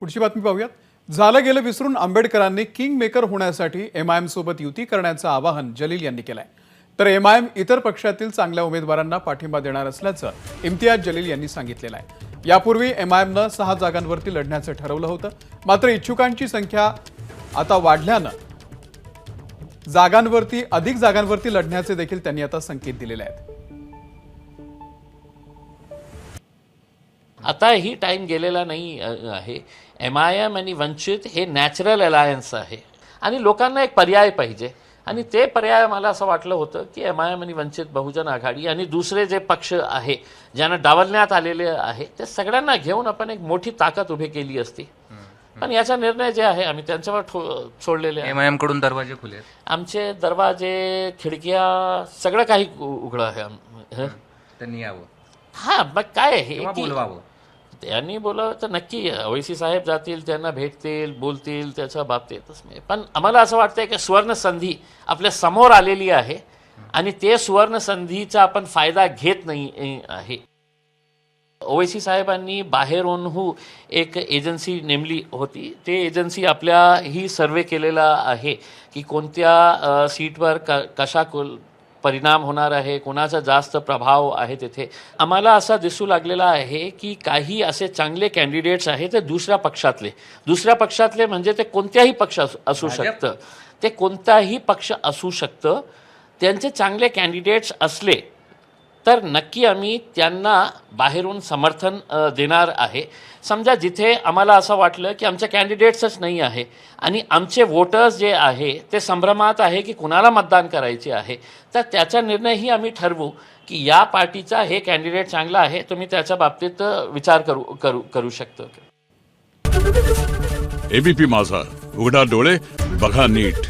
पुढची बातमी पाहूयात. झालं गेलं विसरून आंबेडकरांनी किंग मेकर होण्यासाठी एम आय सोबत युती करण्याचं आवाहन जलील यांनी केलंय. तर एम आय एम इतर पक्षातील चांगल्या उमेदवारांना पाठिंबा देणार असल्याचं इम्तियाज जलील यांनी सांगितलेलं आहे. यापूर्वी एम आय एमनं सहा जागांवरती लढण्याचं ठरवलं होतं. मात्र इच्छुकांची संख्या आता वाढल्यानं जागांवरती अधिक जागांवरती लढण्याचे देखील त्यांनी आता संकेत दिलेले आहेत. आता ही टाईम गेलेला नाही आहे. एम आय एम आणि वंचित हे नॅचरल अलायन्स आहे. आणि लोकांना एक पर्याय पाहिजे. आणि ते पर्याय मला असं वाटलं होतं की एम आय एम आणि वंचित बहुजन आघाडी आणि दुसरे जे पक्ष आहे ज्यांना डावलण्यात आलेले आहे ते सगळ्यांना घेऊन आपण एक मोठी ताकद उभी केली असती. पण याचा निर्णय जे आहे आम्ही त्यांच्यावर सोडलेले एम आय एमकडून दरवाजे खुले. आमचे दरवाजे खिडक्या सगळं काही उघडं आहे? त्यांनी यावं. हा मग काय आहे बोलवावं? त्यांनी बोलावं तर नक्की ओवैसी साहेब जातील त्यांना भेटतील बोलतील त्याच्या बाबतीतच नाही. पण आम्हाला असं वाटतंय की सुवर्ण संधी आपल्यासमोर आलेली आहे आणि ते सुवर्ण संधीचा आपण फायदा घेत नाही आहे. ओवैसी साहेबांनी बाहेरूनहू एक एजन्सी नेमली होती. ते एजन्सी आपल्या ही सर्वे केलेला आहे की कोणत्या सीटवर क कशा कुल परिणाम होणार आहे कोणाचा जास्त प्रभाव आहे तिथे. आम्हाला असा दिसू लागलेला आहे की काही असे चांगले कॅन्डिडेट्स आहेत ते दुसऱ्या पक्षातले. दुसऱ्या पक्षातले म्हणजे ते कोणत्याही पक्ष असू- असू शकतं. ते कोणताही पक्ष असू शकतं. त्यांचे चांगले कॅन्डिडेट्स असले तर नक्की आम्ही त्यांना बाहेरून समर्थन देणार आहे. समजा जिथे आम्हाला असं वाटलं की आमच्या कॅन्डिडेट्सच नाही आहे आणि आमचे वोटर्स जे आहे ते संभ्रमात आहे की कुणाला मतदान करायचे आहे तर त्याचा निर्णयही आम्ही ठरवू की या पार्टीचा हे कॅन्डिडेट चांगला आहे तुम्ही त्याच्या बाबतीत विचार करू करू करू शकतो. एबीपी माझा. उघडा डोळे बघा नीट.